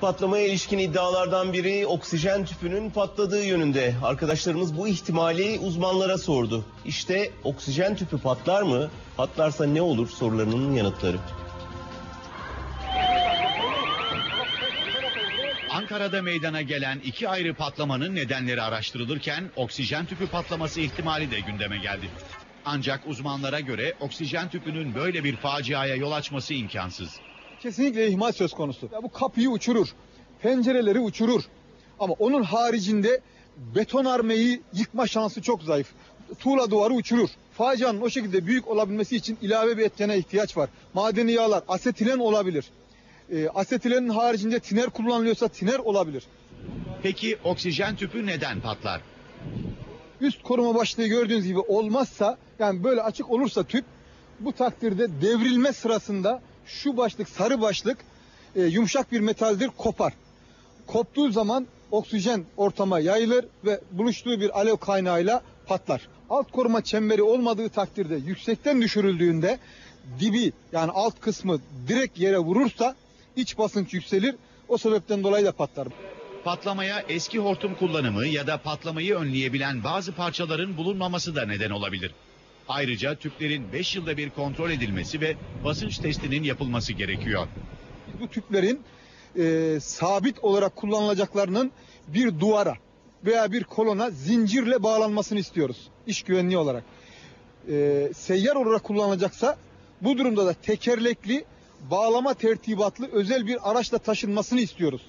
Patlamaya ilişkin iddialardan biri oksijen tüpünün patladığı yönünde. Arkadaşlarımız bu ihtimali uzmanlara sordu. İşte oksijen tüpü patlar mı? Patlarsa ne olur sorularının yanıtları. Ankara'da meydana gelen iki ayrı patlamanın nedenleri araştırılırken oksijen tüpü patlaması ihtimali de gündeme geldi. Ancak uzmanlara göre oksijen tüpünün böyle bir faciaya yol açması imkansız. Kesinlikle ihmal söz konusu. Ya bu kapıyı uçurur, pencereleri uçurur. Ama onun haricinde betonarmeyi yıkma şansı çok zayıf. Tuğla duvarı uçurur. Facianın o şekilde büyük olabilmesi için ilave bir etkene ihtiyaç var. Madeni yağlar, asetilen olabilir. E, asetilenin haricinde tiner kullanılıyorsa tiner olabilir. Peki oksijen tüpü neden patlar? Üst koruma başlığı gördüğünüz gibi olmazsa yani böyle açık olursa tüp bu takdirde devrilme sırasında şu başlık sarı başlık e, yumuşak bir metaldir kopar. Koptuğu zaman oksijen ortama yayılır ve buluştuğu bir alev kaynağıyla patlar. Alt koruma çemberi olmadığı takdirde yüksekten düşürüldüğünde dibi yani alt kısmı direkt yere vurursa iç basınç yükselir. O sebepten dolayı da patlar. Patlamaya eski hortum kullanımı ya da patlamayı önleyebilen bazı parçaların bulunmaması da neden olabilir. Ayrıca tüplerin 5 yılda bir kontrol edilmesi ve basınç testinin yapılması gerekiyor. bu tüplerin e, sabit olarak kullanılacaklarının bir duvara veya bir kolona zincirle bağlanmasını istiyoruz iş güvenliği olarak. E, seyyar olarak kullanılacaksa bu durumda da tekerlekli bağlama tertibatlı özel bir araçla taşınmasını istiyoruz.